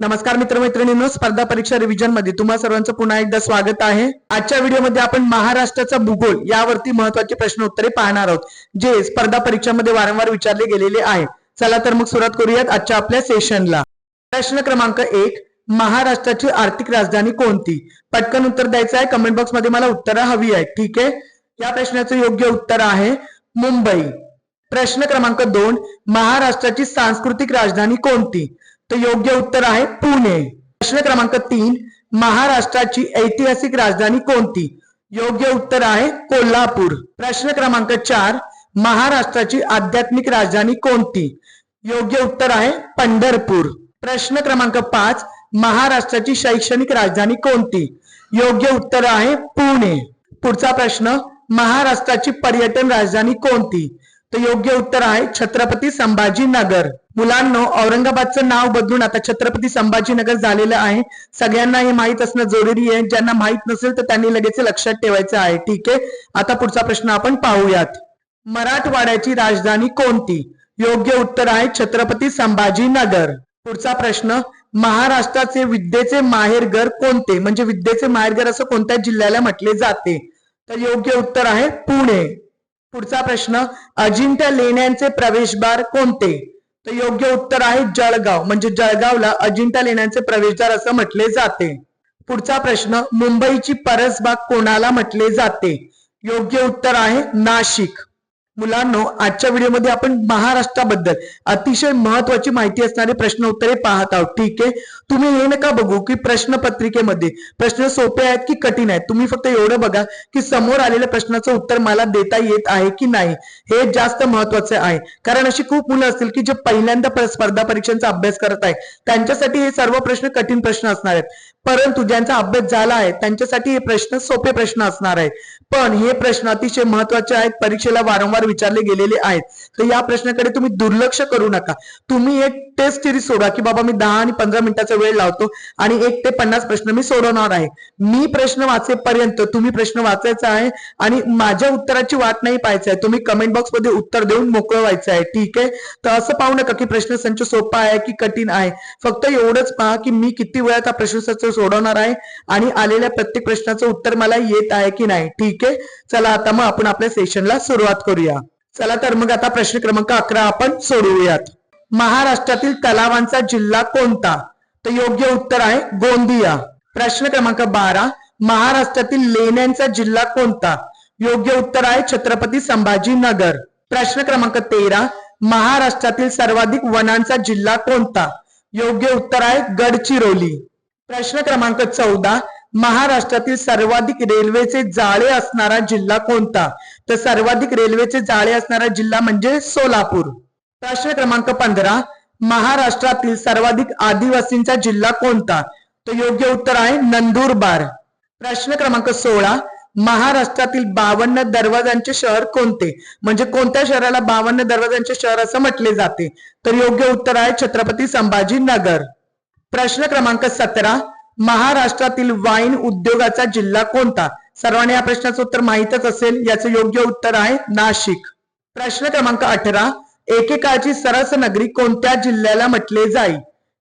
नमस्कार मित्रमैत्रिणींनो स्पर्धा परीक्षा रिव्हिजनमध्ये तुम्हा सर्वांचं पुन्हा एकदा स्वागत आहे. आजच्या व्हिडिओमध्ये आपण महाराष्ट्राचा भूगोल यावरती महत्त्वाचे प्रश्न उत्तरे पाहणार आहोत जे स्पर्धा परीक्षामध्ये वारंवार विचारले गेलेले आहे चला तर मग सुरुवात करूयात आजच्या आपल्या सेशनला प्रश्न क्रमांक एक महाराष्ट्राची आर्थिक राजधानी कोणती? पटकन उत्तर द्यायचं आहे कमेंट बॉक्समध्ये मला उत्तर हवी आहे ठीक आहे? या प्रश्नाचं योग्य उत्तर आहे मुंबई. प्रश्न क्रमांक दोन महाराष्ट्राची सांस्कृतिक राजधानी कोणती? तर योग्य उत्तर आहे पुणे. प्रश्न क्रमांक तीन महाराष्ट्राची ऐतिहासिक राजधानी कोणती? योग्य उत्तर आहे कोल्हापूर. प्रश्न क्रमांक चार महाराष्ट्राची आध्यात्मिक राजधानी कोणती? योग्य उत्तर आहे पंढरपूर. प्रश्न क्रमांक पाच महाराष्ट्राची शैक्षणिक राजधानी कोणती? योग्य उत्तर आहे पुणे. पुढचा प्रश्न महाराष्ट्राची पर्यटन राजधानी कोणती? तर योग्य उत्तर आहे छत्रपती संभाजीनगर. मुलांनो औरंगाबादचं नाव बदलून आता छत्रपती संभाजीनगर झालेलं आहे. सगळ्यांना हे माहीत असणं जरुरी आहे. ज्यांना माहीत नसेल तर त्यांनी लगेच लक्षात ठेवायचं आहे. ठीक आहे? आता पुढचा प्रश्न आपण पाहूयात. मराठवाड्याची राजधानी कोणती? योग्य उत्तर आहे छत्रपती संभाजीनगर. पुढचा प्रश्न महाराष्ट्राचे विद्येचे माहेरघर कोणते? म्हणजे विद्येचे माहेरघर असं कोणत्या जिल्ह्याला म्हटले जाते? तर योग्य उत्तर आहे पुणे. पुढचा प्रश्न अजिंठा लेण्यांचे प्रवेशद्वार कोणते? तर योग्य उत्तर आहे जळगाव. म्हणजे जळगावला अजिंठा लेण्यांचे प्रवेशद्वार असं म्हटले जाते. पुढचा प्रश्न मुंबईची परसबाग कोणाला म्हटले जाते? योग्य उत्तर आहे नाशिक. मुलांनो आजच्या व्हिडिओमध्ये आपण महाराष्ट्राबद्दल अतिशय महत्वाची माहिती असणारे प्रश्न उत्तरे पाहत आहोत. ठीक आहे? तुम्ही हे नका बघू की प्रश्न पत्रिकेमध्ये प्रश्न सोपे आहेत की कठीण आहेत. तुम्ही फक्त एवढं बघा की समोर आलेल्या प्रश्नाचं उत्तर मला देता येत आहे की नाही हे जास्त महत्त्वाचे आहे. कारण अशी खूप मुलं असतील की जे पहिल्यांदा स्पर्धा परीक्षांचा अभ्यास करत आहे त्यांच्यासाठी हे सर्व प्रश्न कठीण प्रश्न असणार आहेत. परंतु ज्यांचा अभ्यास झाला आहे त्यांच्यासाठी हे प्रश्न सोपे प्रश्न असणार आहेत. पण हे प्रश्न अतिशय महत्त्वाचे आहेत परीक्षेला वारंवार विचारले गेलेले आहेत. तर या प्रश्नाकडे तुम्ही दुर्लक्ष करू नका. तुम्ही एक टेस्ट सिरीज सोडा की बाबा मी दहा आणि पंधरा मिनिटाचा वेळ लावतो आणि एक ते पन्नास प्रश्न मी सोडवणार आहे. मी प्रश्न वाचेपर्यंत तुम्ही प्रश्न वाचायचा आहे आणि माझ्या उत्तराची वाट नाही पाहायची आहे. तुम्ही कमेंट बॉक्समध्ये उत्तर देऊन मोकळं व्हायचं आहे. ठीक आहे? तर असं पाहू नका की प्रश्न संच सोपा आहे की कठीण आहे. फक्त एवढंच पहा की मी किती वेळात हा प्रश्न सोडवणार आहे आणि आलेल्या प्रत्येक प्रश्नाचं उत्तर मला येत आहे की नाही. ठीक आहे? चला आता मग आपण आपल्या सेशनला सुरुवात करूया. चला तर मग आता प्रश्न क्रमांक अकरा आपण सोडवूयात. महाराष्ट्रातील तलावांचा जिल्हा कोणता? तर योग्य उत्तर आहे गोंदिया. प्रश्न क्रमांक बारा महाराष्ट्रातील लेण्यांचा जिल्हा कोणता? योग्य उत्तर आहे छत्रपती संभाजीनगर. प्रश्न क्रमांक तेरा महाराष्ट्रातील सर्वाधिक वनांचा जिल्हा कोणता? योग्य उत्तर आहे गडचिरोली. प्रश्न क्रमांक चौदा महाराष्ट्रातील सर्वाधिक रेल्वेचे जाळे असणारा जिल्हा कोणता? तर सर्वाधिक रेल्वेचे जाळे असणारा जिल्हा म्हणजे सोलापूर. प्रश्न क्रमांक पंधरा महाराष्ट्रातील सर्वाधिक आदिवासींचा जिल्हा कोणता? तर योग्य उत्तर आहे नंदुरबार. प्रश्न क्रमांक सोळा महाराष्ट्रातील बावन्न दरवाजांचे शहर कोणते? म्हणजे कोणत्या शहराला बावन्न दरवाजांचे शहर असं म्हटले जाते? तर योग्य उत्तर आहे छत्रपती संभाजीनगर. प्रश्न क्रमांक सतरा महाराष्ट्रातील वाईन उद्योगाचा जिल्हा कोणता? सर्वांनी या प्रश्नाचं उत्तर माहीतच असेल याचं योग्य उत्तर आहे नाशिक. प्रश्न क्रमांक अठरा एकेकाळची सरस नगरी कोणत्या जिल्ह्याला म्हटले जाई?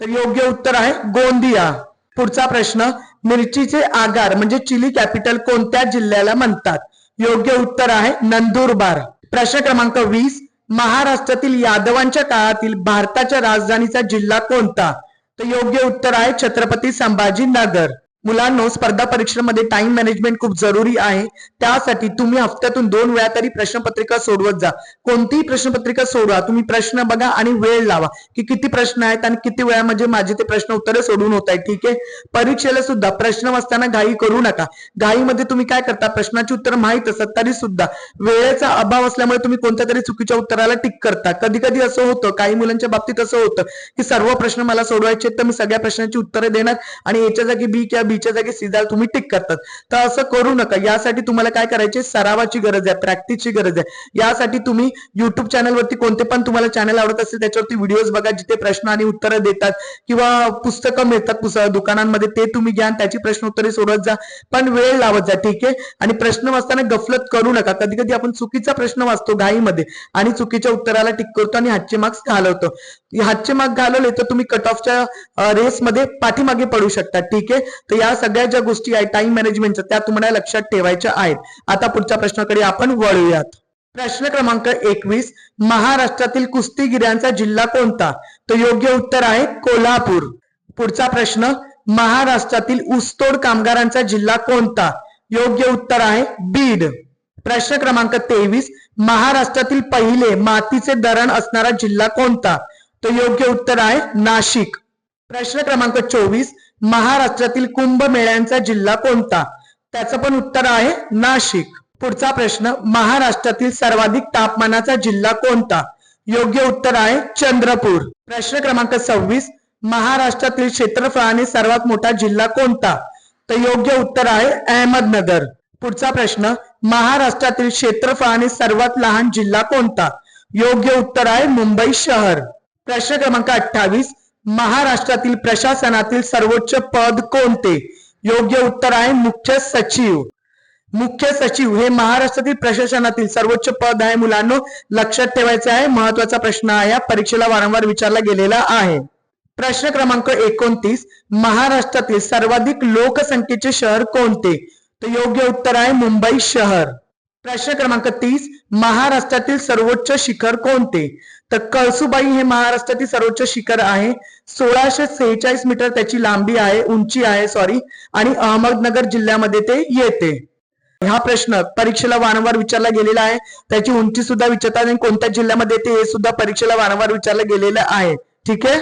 तर योग्य उत्तर आहे गोंदिया. पुढचा प्रश्न मिरचीचे आगार म्हणजे चिली कॅपिटल कोणत्या जिल्ह्याला म्हणतात? योग्य उत्तर आहे नंदुरबार. प्रश्न क्रमांक वीस महाराष्ट्रातील यादवांच्या काळातील भारताच्या राजधानीचा जिल्हा कोणता? तर योग्य उत्तर आहे छत्रपती संभाजीनगर. मुलांनो स्पर्धा परीक्षेमध्ये टाइम मॅनेजमेंट खूप जरुरी आहे. त्यासाठी तुम्ही हफ्त्यातून दोन वेळा तरी प्रश्नपत्रिका सोडवत जा. कोणतीही प्रश्नपत्रिका सोडवा. तुम्ही प्रश्न बघा आणि वेळ लावा. की किती प्रश्न आहेत आणि किती वेळा म्हणजे माझे ते प्रश्न उत्तरे सोडून होत आहेत. ठीक आहे? परीक्षेला सुद्धा प्रश्न वाचताना घाई करू नका. घाईमध्ये तुम्ही काय करता? प्रश्नाची उत्तर माहीत असतात तरी सुद्धा. वेळेचा अभाव असल्यामुळे तुम्ही कोणत्या तरी चुकीच्या उत्तराला टिक करता. कधी कधी असं होतं काही मुलांच्या बाबतीत असं होतं की सर्व प्रश्न मला सोडवायचे तर मी सगळ्या प्रश्नांची उत्तरे देणार आणि याच्या जागी बी किंवा बीच्या जागी सी तुम्ही टिक करतात. तर असं करू नका. यासाठी तुम्हाला काय करायचे सरावाची गरज आहे प्रॅक्टिसची गरज आहे. यासाठी तुम्ही युट्यूब चॅनलवरती कोणते पण तुम्हाला चॅनल आवडत असेल त्याच्यावरती व्हिडिओज बघा जिथे प्रश्न आणि उत्तरं देतात किंवा पुस्तकं मिळतात पुस्तक दुकानांमध्ये ते तुम्ही घ्या त्याची प्रश्न उत्तरे सोडवत जा. पण वेळ लावत जा ठीक आहे? आणि प्रश्न वाचताना गफलत करू नका. कधी कधी आपण चुकीचा प्रश्न वाचतो घाईमध्ये आणि चुकीच्या उत्तराला टिक करतो आणि हातचे मार्क्स घालवतो. हातचे मार्क घालवले तर तुम्ही कट ऑफच्या रेसमध्ये पाठीमागे पडू शकता ठीक आहे? तर या सगळ्या ज्या गोष्टी आहेत टाइम मॅनेजमेंटच्या त्या तुम्हाला लक्षात ठेवायच्या आहेत. आता पुढच्या प्रश्नाकडे आपण वळूयात. प्रश्न क्रमांक एकवीस महाराष्ट्रातील कुस्तीगिरांचा जिल्हा कोणता? तर योग्य उत्तर आहे कोल्हापूर. पुढचा प्रश्न महाराष्ट्रातील ऊसतोड कामगारांचा जिल्हा कोणता? योग्य उत्तर आहे बीड. प्रश्न क्रमांक तेवीस महाराष्ट्रातील पहिले मातीचे धरण असणारा जिल्हा कोणता? तर योग्य उत्तर आहे नाशिक. प्रश्न क्रमांक चोवीस महाराष्ट्रातील कुंभमेळ्यांचा जिल्हा कोणता? त्याचं पण उत्तर आहे नाशिक. पुढचा प्रश्न महाराष्ट्रातील सर्वाधिक तापमानाचा जिल्हा कोणता? योग्य उत्तर आहे चंद्रपूर. प्रश्न क्रमांक सव्वीस महाराष्ट्रातील क्षेत्रफळाने सर्वात मोठा जिल्हा कोणता? तर योग्य उत्तर आहे अहमदनगर. पुढचा प्रश्न महाराष्ट्रातील क्षेत्रफळाने सर्वात लहान जिल्हा कोणता? योग्य उत्तर आहे मुंबई शहर. प्रश्न क्रमांक अठ्ठावीस महाराष्ट्रातील प्रशासनातील सर्वोच्च पद कोणते? योग्य उत्तर आहे मुख्य सचिव. मुख्य सचिव हे महाराष्ट्रातील प्रशासनातील सर्वोच्च पद आहे. मुलांनो लक्षात ठेवायचं आहे महत्त्वाचा प्रश्न आहे. या परीक्षेला वारंवार विचारला गेलेला आहे. प्रश्न क्रमांक एकोणतीस महाराष्ट्रातील सर्वाधिक लोकसंख्येचे शहर कोणते? तर योग्य उत्तर आहे मुंबई शहर. प्रश्न क्रमांक तीस महाराष्ट्रातील सर्वोच्च शिखर कोणते? तर कळसुबाई हे महाराष्ट्रातील सर्वोच्च शिखर आहे. सोळाशे सेहेचाळीस मीटर त्याची लांबी आहे उंची आहे सॉरी आणि अहमदनगर जिल्ह्यामध्ये ते येते. हा प्रश्न परीक्षेला वारंवार विचारला गेलेला आहे. त्याची उंची सुद्धा विचारतात आणि कोणत्या जिल्ह्यामध्ये येते हे सुद्धा परीक्षेला वारंवार विचारलं गेलेलं आहे. ठीक आहे?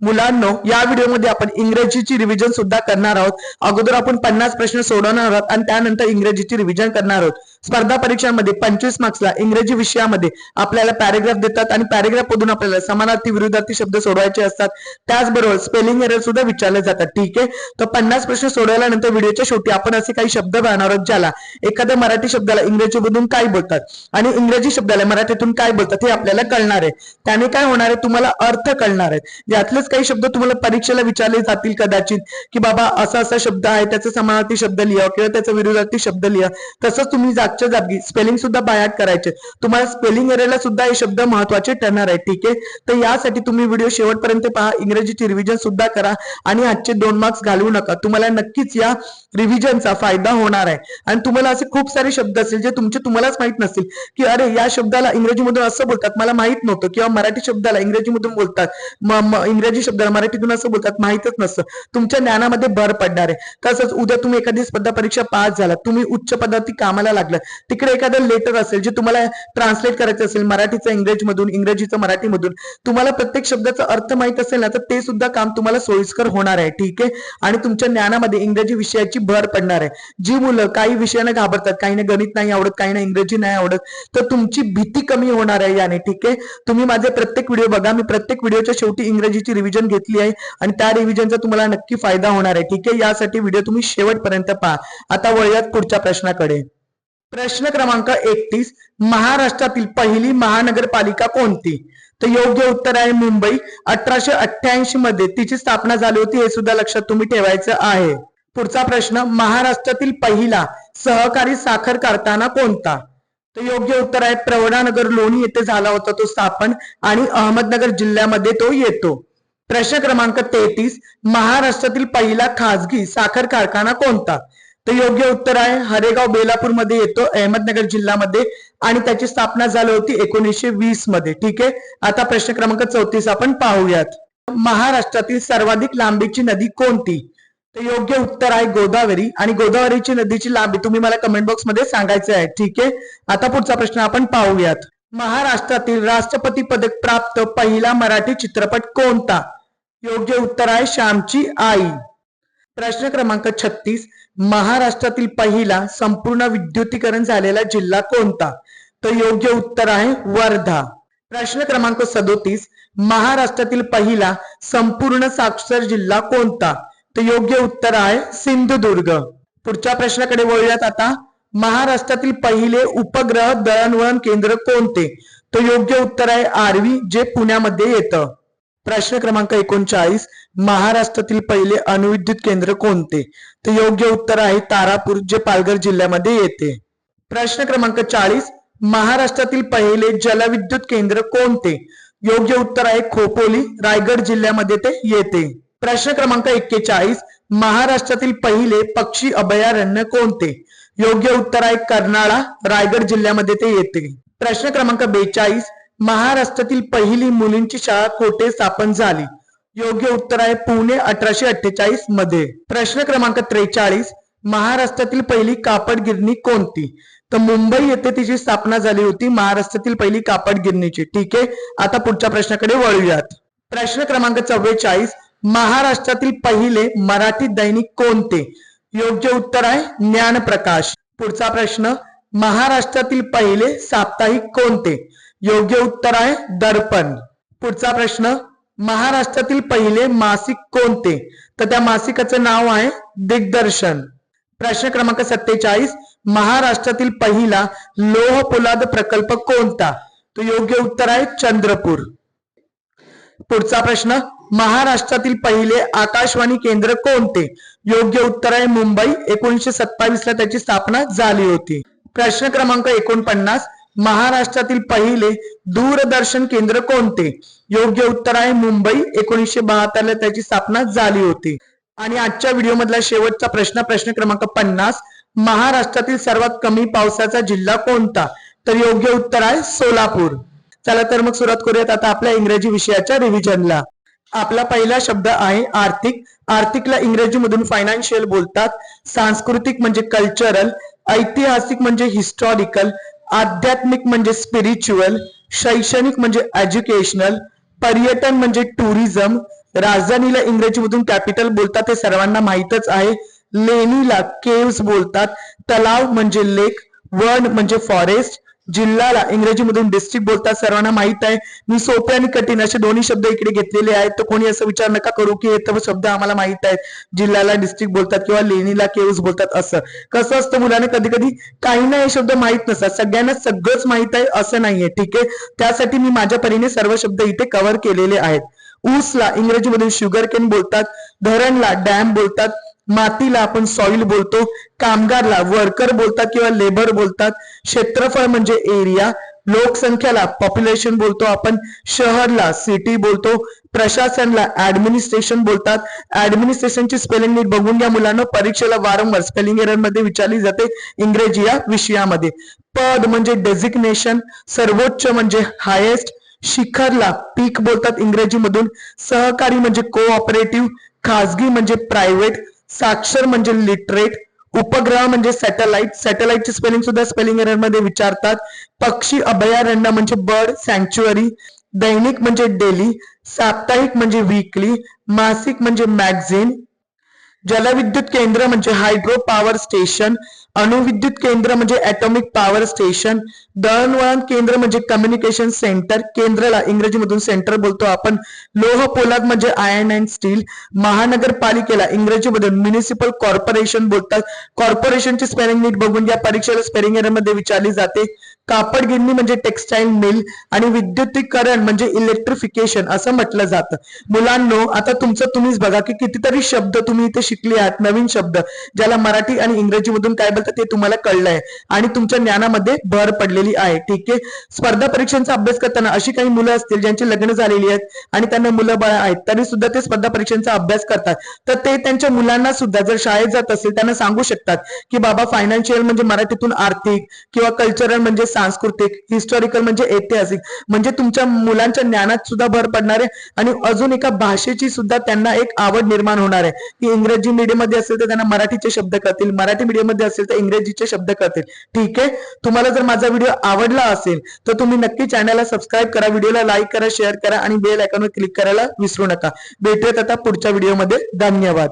मुलांनो या व्हिडिओमध्ये आपण इंग्रजीची रिव्हिजन सुद्धा करणार आहोत. अगोदर आपण पन्नास प्रश्न सोडवणार आहोत आणि त्यानंतर इंग्रजीची रिव्हिजन करणार आहोत. स्पर्धा परीक्षांमध्ये पंचवीस मार्क्सला इंग्रजी विषयामध्ये आपल्याला पॅरेग्राफ देतात आणि पॅरेग्राफ मधून आपल्याला समानार्थी विरुद्धार्थी शब्द सोडवायचे असतात. त्याचबरोबर स्पेलिंग एरर सुद्धा विचारले जातात. ठीक आहे? तर पन्नास प्रश्न सोडवल्यानंतर व्हिडिओच्या शेवटी आपण असे काही शब्द पाहणार आहोत ज्याला एखाद्या मराठी शब्दाला इंग्रजीमधून काय बोलतात आणि इंग्रजी शब्दाला मराठीतून काय बोलतात हे आपल्याला कळणार आहे. त्याने काय होणार आहे? तुम्हाला अर्थ कळणार आहे. यातलेच काही शब्द तुम्हाला परीक्षेला विचारले जातील कदाचित की बाबा असा असा शब्द आहे त्याचा समानार्थी शब्द लिहा किंवा त्याचा विरोधार्थी शब्द लिहा. तसंच तुम्ही आजच्या जागी स्पेलिंग सुद्धा बायाट करायचे. तुम्हाला स्पेलिंग एरियाला सुद्धा हे शब्द महत्त्वाचे ठरणार आहे ठीक आहे? तर यासाठी तुम्ही व्हिडिओ शेवटपर्यंत पहा इंग्रजीची रिव्हिजन सुद्धा करा आणि आजचे दोन मार्क्स घालवू नका. तुम्हाला नक्कीच या रिव्हिजनचा फायदा होणार आहे. आणि तुम्हाला असे खूप सारे शब्द असतील जे तुमचे तुम्हालाच माहीत नसतील की अरे या शब्दाला इंग्रजीमधून असं बोलतात मला माहीत नव्हतं किंवा मराठी शब्दाला इंग्रजीमधून बोलतात इंग्रजी शब्दाला मराठीतून असं बोलतात माहितच नसतं. तुमच्या ज्ञानामध्ये भर पडणार आहे. तसंच उद्या तुम्ही एखादी स्पर्धा परीक्षा पास झाला तुम्ही उच्च पदावरती कामाला लागला तिकडे एखादं लेटर असेल जे तुम्हाला ट्रान्सलेट करायचं असेल मराठीचं इंग्रजीमधून इंग्रजीचं मराठीमधून तुम्हाला प्रत्येक शब्दाचा अर्थ माहीत असेल ना तर ते सुद्धा काम तुम्हाला सोयीस्कर होणार आहे ठीक आहे? आणि तुमच्या ज्ञानामध्ये इंग्रजी विषयाची भर पडणार आहे. जी मुलं काही विषयाने घाबरतात काहीने गणित नाही आवडत काहीने इंग्रजी नाही आवडत तर तुमची भीती कमी होणार आहे याने ठीक आहे? तुम्ही माझे प्रत्येक व्हिडिओ बघा मी प्रत्येक व्हिडिओच्या शेवटी इंग्रजीची रिव्हिजन घेतली आहे आणि त्या रिव्हिजनचा तुम्हाला नक्की फायदा होणार आहे ठीक आहे? यासाठी व्हिडिओ तुम्ही शेवटपर्यंत पहा. आता वळूयात पुढच्या प्रश्नाकडे. प्रश्न क्रमांक एकतीस महाराष्ट्रातील पहिली महानगरपालिका कोणती? तर योग्य उत्तर आहे मुंबई. अठराशे अठ्ठ्याऐंशी मध्ये तिची स्थापना झाली होती हे सुद्धा लक्षात तुम्ही ठेवायचं आहे. पुढचा प्रश्न महाराष्ट्रातील पहिला सहकारी साखर कारखाना कोणता? तर योग्य उत्तर आहे प्रवरानगर लोणी येथे झाला होता तो स्थापन आणि अहमदनगर जिल्ह्यामध्ये तो येतो. प्रश्न क्रमांक तेहतीस महाराष्ट्रातील पहिला खासगी साखर कारखाना कोणता? तर योग्य उत्तर आहे. हरेगाव बेलापूरमध्ये येतो अहमदनगर जिल्ह्यामध्ये आणि त्याची स्थापना झाली होती एकोणीसशे वीसमध्ये. ठीक आहे? आता प्रश्न क्रमांक चौतीस आपण पाहूयात. महाराष्ट्रातील सर्वाधिक लांबीची नदी कोणती? तर योग्य उत्तर आहे गोदावरी आणि गोदावरीची नदीची लांबी तुम्ही मला कमेंट बॉक्समध्ये सांगायचे आहे. ठीक आहे? आता पुढचा प्रश्न आपण पाहूयात. महाराष्ट्रातील राष्ट्रपती पदक प्राप्त पहिला मराठी चित्रपट कोणता? योग्य उत्तर आहे श्यामची आई. प्रश्न क्रमांक छत्तीस. महाराष्ट्रातील पहिला संपूर्ण विद्युतीकरण झालेला जिल्हा कोणता? तर योग्य उत्तर आहे वर्धा. प्रश्न क्रमांक सदोतीस महाराष्ट्रातील पहिला संपूर्ण साक्षर जिल्हा कोणता? तर योग्य उत्तर आहे सिंधुदुर्ग. पुढच्या प्रश्नाकडे वळूयात आता. महाराष्ट्रातील पहिले उपग्रह दळणवळण केंद्र कोणते? तर योग्य उत्तर आहे आरवी जे पुण्यामध्ये येतं. प्रश्न क्रमांक एकोणचाळीस महाराष्ट्रातील पहिले अणुविद्युत केंद्र कोणते? तर योग्य उत्तर आहे तारापूर जे पालघर जिल्ह्यामध्ये येते. प्रश्न क्रमांक चाळीस महाराष्ट्रातील पहिले जलविद्युत केंद्र कोणते? योग्य उत्तर आहे खोपोली रायगड जिल्ह्यामध्ये ते येते. प्रश्न क्रमांक एक्केचाळीस महाराष्ट्रातील पहिले पक्षी अभयारण्य कोणते? योग्य उत्तर आहे कर्नाळा रायगड जिल्ह्यामध्ये ते येते. प्रश्न क्रमांक बेचाळीस महाराष्ट्रातील पहिली मुलींची शाळा कोठे स्थापन झाली? योग्य उत्तर आहे पुणे अठराशे अठ्ठेचाळीसमध्ये. प्रश्न क्रमांक त्रेचाळीस महाराष्ट्रातील पहिली कापड गिरणी कोणती? तर मुंबई येथे तिची स्थापना झाली होती महाराष्ट्रातील पहिली कापड गिरणीची ठीक आहे आता पुढच्या प्रश्नाकडे वळूयात. प्रश्न क्रमांक चव्वेचाळीस महाराष्ट्रातील पहिले मराठी दैनिक कोणते? योग्य उत्तर आहे ज्ञानप्रकाश. पुढचा प्रश्न महाराष्ट्रातील पहिले साप्ताहिक कोणते? योग्य उत्तर आहे दर्पण पुढचा प्रश्न महाराष्ट्रातील पहिले मासिक कोणते? तर त्या मासिकाचं नाव आहे दिग्दर्शन. प्रश्न क्रमांक सत्तेचाळीस महाराष्ट्रातील पहिला लोह पोलाद प्रकल्प कोणता? तो योग्य उत्तर आहे चंद्रपूर. पुढचा प्रश्न महाराष्ट्रातील पहिले आकाशवाणी केंद्र कोणते? योग्य उत्तर आहे मुंबई. एकोणीसशे सत्तावीस ला त्याची स्थापना झाली होती. प्रश्न क्रमांक एकोणपन्नास महाराष्ट्रातील पहिले दूरदर्शन केंद्र कोणते? योग्य उत्तर आहे मुंबई. एकोणीसशे बहात्तरला त्याची स्थापना झाली होती. आणि आजच्या व्हिडिओमधला शेवटचा प्रश्न प्रश्न क्रमांक पन्नास. महाराष्ट्रातील सर्वात कमी पावसाचा जिल्हा कोणता? तर योग्य उत्तर आहे सोलापूर. चला तर मग सुरुवात करूयात आता आपल्या इंग्रजी विषयाच्या रिव्हिजनला आपला पहिला शब्द आहे आर्थिक. आर्थिकला इंग्रजी मधून फायनान्शियल बोलतात. सांस्कृतिक म्हणजे कल्चरल ऐतिहासिक म्हणजे हिस्टॉरिकल आध्यात्मिक म्हणजे स्पिरिच्युअल शैक्षणिक म्हणजे एज्युकेशनल पर्यटन म्हणजे टुरिझम राजधानीला इंग्रजीमधून कॅपिटल बोलतात हे सर्वांना माहीतच आहे. लेणीला केव्स बोलतात. तलाव म्हणजे लेक वन म्हणजे फॉरेस्ट जिल्ह्याला इंग्रजीमधून डिस्ट्रिक्ट बोलतात सर्वांना माहीत आहे. मी सोपे आणि कठीण असे दोन्ही शब्द इकडे घेतलेले आहेत. तर कोणी असं विचार नका करू की हे तर शब्द आम्हाला माहीत आहेत. जिल्ह्याला डिस्ट्रिक्ट बोलतात किंवा लेणीला केव्स बोलतात असं. कसं असतं मुलांना कधी कधी काही ना हे शब्द माहीत नसतात. सगळ्यांना सगळंच माहीत आहे असं नाहीये. ठीक आहे? त्यासाठी मी माझ्या परीने सर्व शब्द इथे कव्हर केलेले आहेत. ऊसला इंग्रजीमधून शुगर केन बोलतात. धरणला डॅम बोलतात. मातीला आपण सॉइल बोलतो कामगारला वर्कर बोलतात किंवा लेबर बोलतात. क्षेत्रफळ म्हणजे एरिया लोकसंख्याला पॉप्युलेशन बोलतो आपण. शहरला सिटी बोलतो. प्रशासनला ऍडमिनिस्ट्रेशन बोलतात. ऍडमिनिस्ट्रेशनची स्पेलिंग नीट बघून घ्या मुलांना. परीक्षेला वारंवार स्पेलिंग एररमध्ये विचारली जाते. इंग्रजी या विषयामध्ये. पद म्हणजे डेझिग्नेशन सर्वोच्च म्हणजे हायेस्ट शिखरला पीक बोलतात इंग्रजीमधून. सहकारी म्हणजे कोऑपरेटिव्ह खाजगी म्हणजे प्रायव्हेट साक्षर म्हणजे लिटरेट उपग्रह म्हणजे सॅटेलाइट सॅटेलाइटची स्पेलिंग सुद्धा स्पेलिंग एररमध्ये विचारतात. पक्षी अभयारण्य म्हणजे बर्ड सँक्च्युअरी दैनिक म्हणजे डेली साप्ताहिक म्हणजे वीकली मासिक म्हणजे मॅगझिन जलविद्युत केंद्र म्हणजे हायड्रो पॉवर स्टेशन अणुविद्युत केंद्र म्हणजे ऍटॉमिक पॉवर स्टेशन दळणवळण केंद्र म्हणजे कम्युनिकेशन सेंटर केंद्रला इंग्रजीमधून सेंटर बोलतो आपण. लोह पोलाद म्हणजे आयर्न अँड स्टील महानगरपालिकेला इंग्रजीमधून म्युनिसिपल कॉर्पोरेशन बोलतात. कॉर्पोरेशनची स्पेलिंग नीट बघून या परीक्षेला स्पेलिंग एररमध्ये विचारली जाते. कापड गिरणी म्हणजे टेक्सटाईल मिल आणि विद्युतीकरण म्हणजे इलेक्ट्रिफिकेशन असं म्हटलं जातं. मुलांनो आता तुमचं तुम्हीच बघा की कितीतरी शब्द तुम्ही इथे शिकले आहात नवीन शब्द ज्याला मराठी आणि इंग्रजीमधून काय बोलतात ते तुम्हाला कळलंय. आणि तुमच्या ज्ञानामध्ये भर पडलेली आहे ठीक आहे? स्पर्धा परीक्षांचा अभ्यास करताना अशी काही मुलं असतील ज्यांची लग्न झालेली आहेत आणि त्यांना मुलं बाळ आहेत तरी सुद्धा ते स्पर्धा परीक्षांचा अभ्यास करतात. तर ते त्यांच्या मुलांना सुद्धा जर शाळेत जात असेल त्यांना सांगू शकतात की बाबा फायनान्शियल म्हणजे मराठीतून आर्थिक किंवा कल्चरल म्हणजे सांस्कृतिक हिस्टॉरिकल म्हणजे ऐतिहासिक म्हणजे तुमच्या मुलांच्या ज्ञानात सुद्धा भर पडणार आहे आणि अजून एका भाषेची सुद्धा त्यांना एक आवड निर्माण होणार आहे. की इंग्रजी मीडियममध्ये असेल तर त्यांना मराठीचे शब्द कळतील मराठी मीडियममध्ये असेल तर इंग्रजीचे शब्द कळतील. ठीक आहे? तुम्हाला जर माझा व्हिडिओ आवडला असेल तर तुम्ही नक्की चॅनलला सबस्क्राईब करा व्हिडिओला लाईक करा शेअर करा आणि बेल आयकॉनवर क्लिक करायला विसरू नका. भेटूयात आता पुढच्या व्हिडिओमध्ये धन्यवाद.